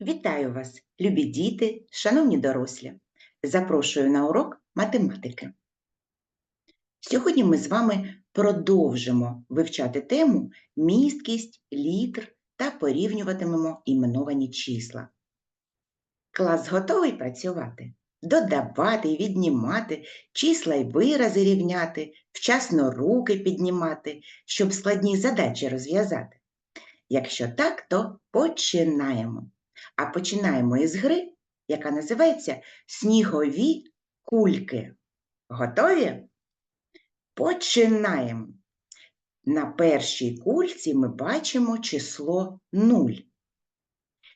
Вітаю вас, любі діти, шановні дорослі. Запрошую на урок математики. Сьогодні ми з вами продовжимо вивчати тему місткість, літр та порівнюватимемо іменовані числа. Клас готовий працювати? Додавати і віднімати, числа й вирази рівняти, вчасно руки піднімати, щоб складні задачі розв'язати. Якщо так, то починаємо. А починаємо із гри, яка називається Снігові кульки. Готові? Починаємо. На першій кульці ми бачимо число 0.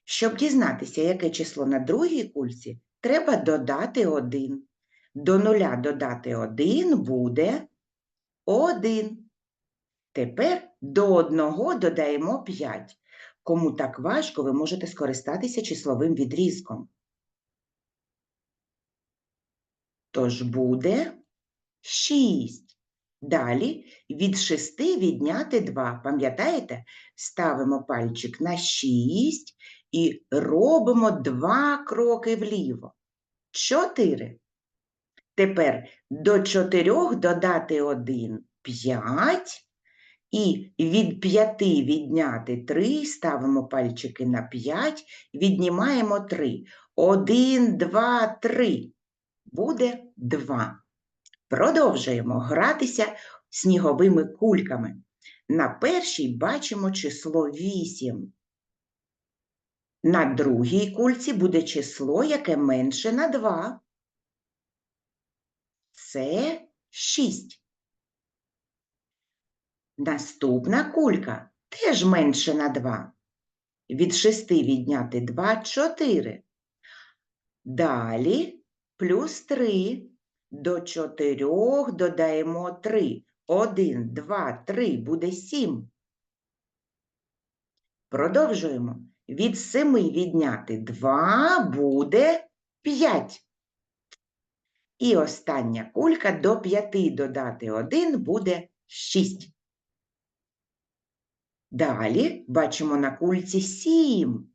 Щоб дізнатися, яке число на другій кульці, треба додати 1. До нуля додати 1 буде 1. Тепер до одного додаємо 5. Кому так важко, ви можете скористатися числовим відрізком. Тож буде 6. Далі від 6 відняти 2. Пам'ятаєте? Ставимо пальчик на 6 і робимо 2 кроки вліво. 4. Тепер до 4 додати 1 – 5. І від 5 відняти 3, ставимо пальчики на 5, віднімаємо 3. 1, 2, 3. Буде 2. Продовжуємо гратися сніговими кульками. На першій бачимо число 8. На другій кульці буде число, яке менше на 2. Це 6. Наступна кулька теж менше на 2. Від 6 відняти 2 – 4. Далі плюс 3. До 4 додаємо 3. 1, 2, 3 буде 7. Продовжуємо. Від 7 відняти 2 буде 5. І остання кулька до 5 додати 1 буде 6. Далі бачимо на кульці 7.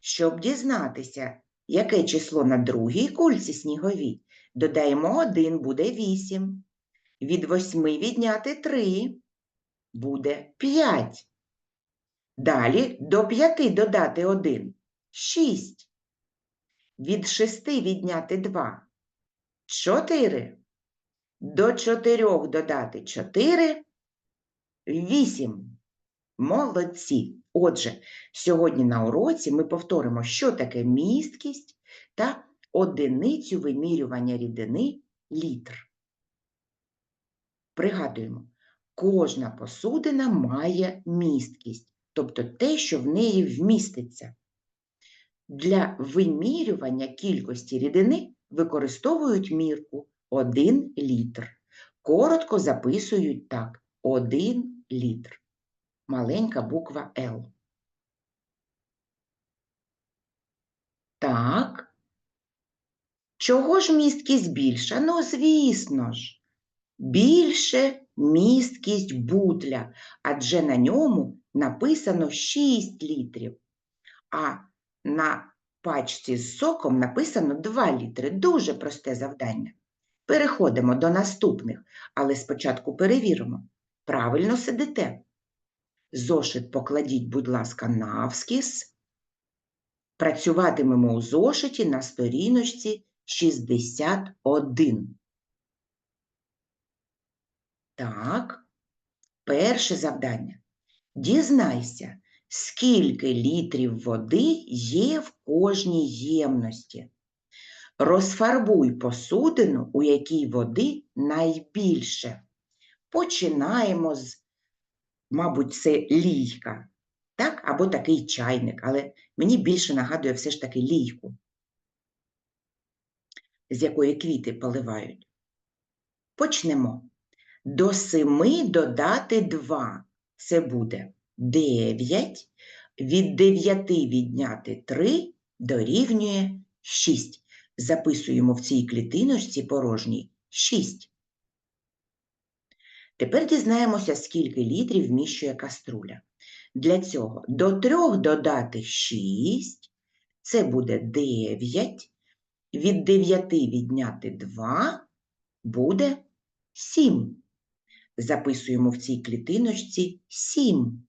Щоб дізнатися, яке число на другій кульці сніговій, додаємо 1, буде 8. Від 8 відняти 3 буде 5. Далі до 5 додати 1 – 6. Від 6 відняти 2 – 4. До 4 додати 4 – 8. Молодці! Отже, сьогодні на уроці ми повторимо, що таке місткість та одиницю вимірювання рідини літр. Пригадуємо, кожна посудина має місткість, тобто те, що в неї вміститься. Для вимірювання кількості рідини використовують мірку 1 літр. Коротко записують так 1 літр маленька буква Л. Так. Чого ж місткість більша? Ну, звісно ж, більше місткість бутля, адже на ньому написано 6 літрів, а на пачці з соком написано 2 літри. Дуже просте завдання. Переходимо до наступних, але спочатку перевіримо. Правильно сидите. Зошит покладіть, будь ласка, навскіз. Працюватимемо у зошиті на сторіночці 61. Так, перше завдання. Дізнайся, скільки літрів води є в кожній ємності. Розфарбуй посудину, у якій води найбільше. Починаємо з мабуть, це лійка, так? або такий чайник, але мені більше нагадує все ж таки лійку, з якої квіти поливають. Почнемо. До семи додати 2. Це буде 9. Від 9 відняти 3 дорівнює 6. Записуємо в цій клітиночці порожній 6. Тепер дізнаємося, скільки літрів вміщує каструля. Для цього до 3 додати 6, Це буде 9. Від 9 відняти 2 буде 7. Записуємо в цій клітиночці 7.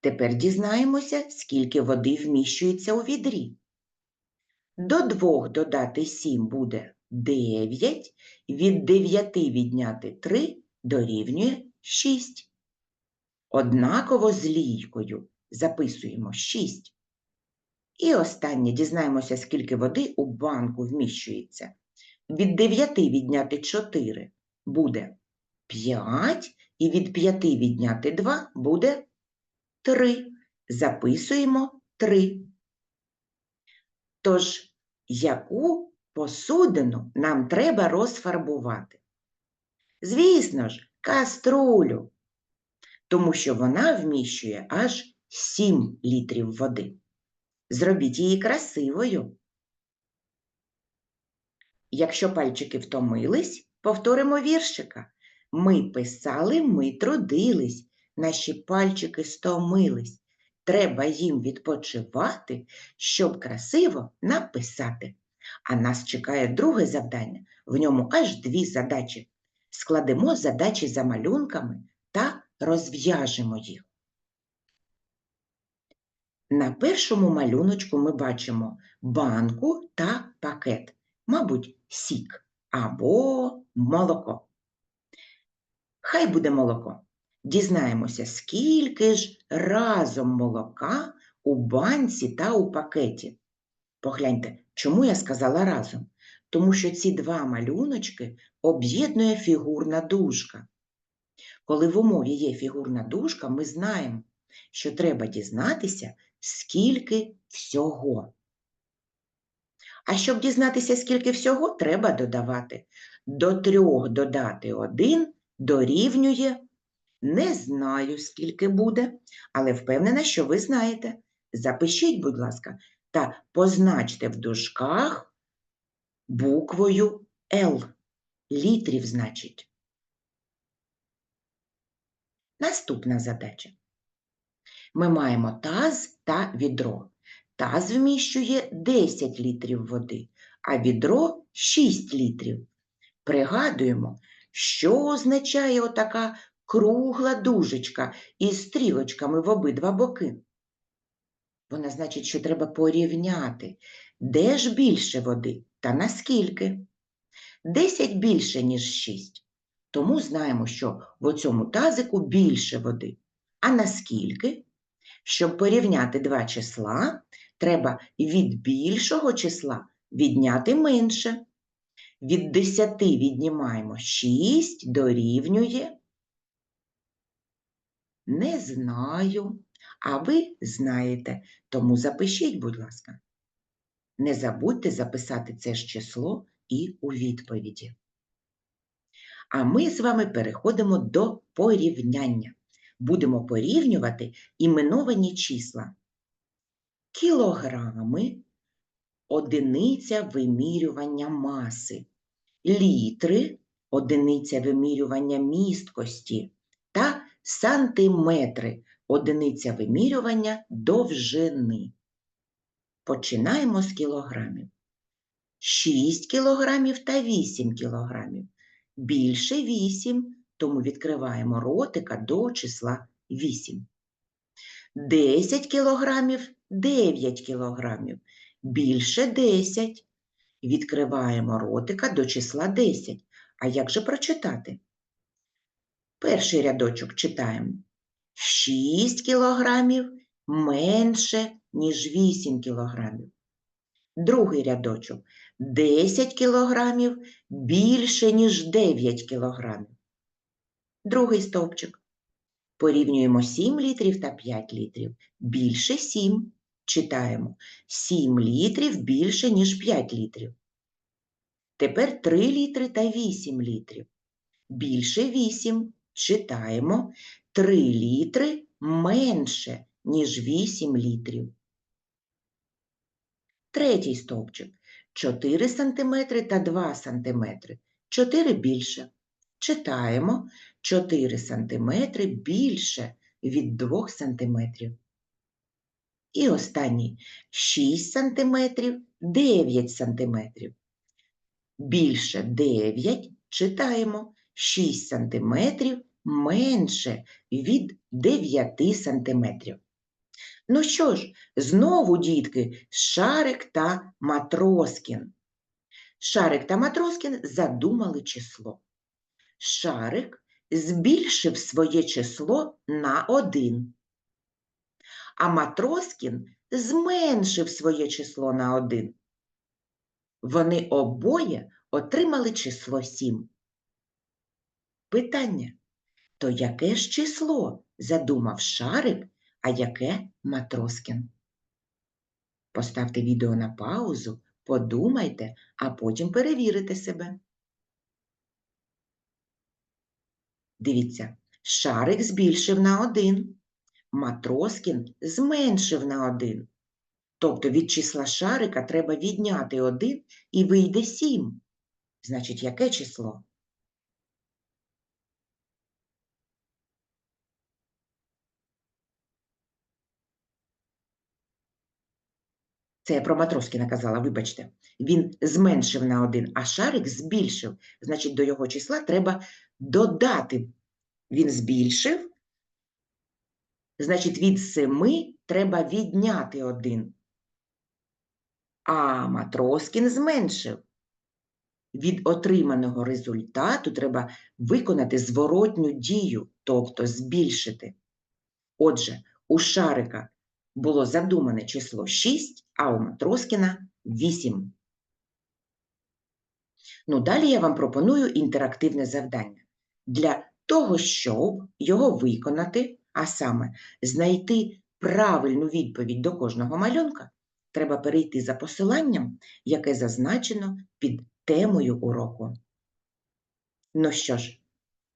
Тепер дізнаємося, скільки води вміщується у відрі. До 2 додати 7 буде 9, від 9 відняти 3 дорівнює 6. Однаково з лійкою записуємо 6. І останнє дізнаємося, скільки води у банку вміщується. Від 9 відняти 4 буде 5, і від 5 відняти 2 буде 3. Записуємо 3. Тож, яку посудину нам треба розфарбувати? Звісно ж, каструлю, тому що вона вміщує аж 7 літрів води. Зробіть її красивою. Якщо пальчики втомились, повторимо віршика. Ми писали, ми трудились, наші пальчики стомились. Треба їм відпочивати, щоб красиво написати. А нас чекає друге завдання, в ньому аж дві задачі. Складемо задачі за малюнками та розв'яжемо їх. На першому малюночку ми бачимо банку та пакет, мабуть, сік або молоко. Хай буде молоко. Дізнаємося, скільки ж разом молока у банці та у пакеті. Погляньте, чому я сказала разом? Тому що ці два малюночки об'єднує фігурна дужка. Коли в умові є фігурна дужка, ми знаємо, що треба дізнатися, скільки всього. А щоб дізнатися, скільки всього, треба додавати. До трьох додати один дорівнює не знаю, скільки буде, але впевнена, що ви знаєте. Запишіть, будь ласка, та позначте в дужках буквою Л. Літрів, значить. Наступна задача. Ми маємо таз та відро. Таз вміщує 10 літрів води, а відро 6 літрів. Пригадуємо, що означає отака кругла дужечка із стрілочками в обидва боки. Вона значить, що треба порівняти, де ж більше води та наскільки. 10 більше, ніж 6. Тому знаємо, що в цьому тазику більше води. А наскільки? Щоб порівняти два числа, треба від більшого числа відняти менше. Від 10 віднімаємо 6 дорівнює. Не знаю. А ви знаєте, тому запишіть, будь ласка. Не забудьте записати це ж число і у відповіді. А ми з вами переходимо до порівняння. Будемо порівнювати іменовані числа. Кілограми одиниця вимірювання маси, літри одиниця вимірювання місткості та сантиметри одиниця вимірювання довжини. Починаємо з кілограмів. 6 кілограмів та 8 кілограмів. Більше 8, тому відкриваємо ротика до числа 8. 10 кілограмів 9 кілограмів. Більше 10. Відкриваємо ротика до числа 10. А як же прочитати? Перший рядочок читаємо. 6 кілограмів менше, ніж 8 кілограмів. Другий рядочок 10 кілограмів більше, ніж 9 кілограмів. Другий стовпчик. Порівнюємо 7 літрів та 5 літрів. Більше 7. Читаємо 7 літрів більше, ніж 5 літрів. Тепер 3 літри та 8 літрів. Більше 8. Читаємо 3 літри менше, ніж 8 літрів. Третій стовпчик. 4 см та 2 см. 4 більше. Читаємо 4 см більше від 2 см. І останній 6 см, 9 см. Більше 9 читаємо 6 см менше від 9 см. Ну що ж, знову, дітки, Шарик та Матроскін. Шарик та Матроскін задумали число. Шарик збільшив своє число на 1, а Матроскін зменшив своє число на 1. Вони обоє отримали число 7. Питання. То яке ж число задумав Шарик, а яке Матроскін? Поставте відео на паузу, подумайте, а потім перевірите себе. Дивіться, Шарик збільшив на 1, Матроскін зменшив на 1. Тобто від числа Шарика треба відняти 1 і вийде 7. Значить, яке число? Це я про Матроскіна казала, вибачте. Він зменшив на 1, а Шарик збільшив. Значить, до його числа треба додати. Він збільшив, значить, від 7 треба відняти 1. А Матроскін зменшив. Від отриманого результату треба виконати зворотню дію, тобто збільшити. Отже, у Шарика було задумане число 6, а у Матроскіна 8. Ну, далі я вам пропоную інтерактивне завдання. Для того, щоб його виконати, а саме знайти правильну відповідь до кожного малюнка, треба перейти за посиланням, яке зазначено під темою уроку. Ну що ж,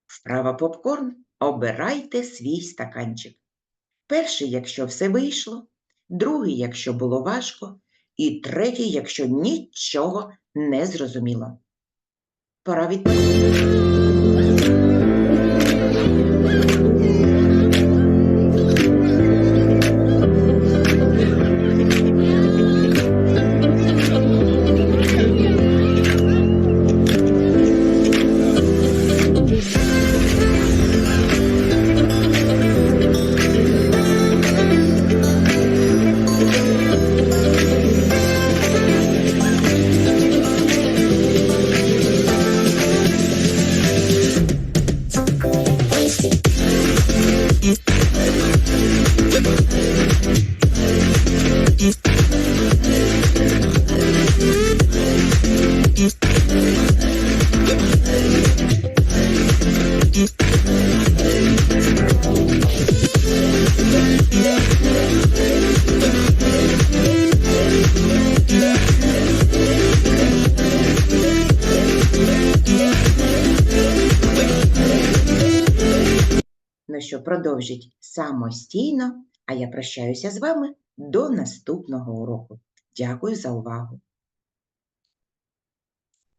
вправа попкорн, обирайте свій стаканчик. Перший, якщо все вийшло, другий, якщо було важко, і третій, якщо нічого не зрозуміло. Пора відповісти. Ну що, продовжіть самостійно, а я прощаюся з вами до наступного уроку. Дякую за увагу!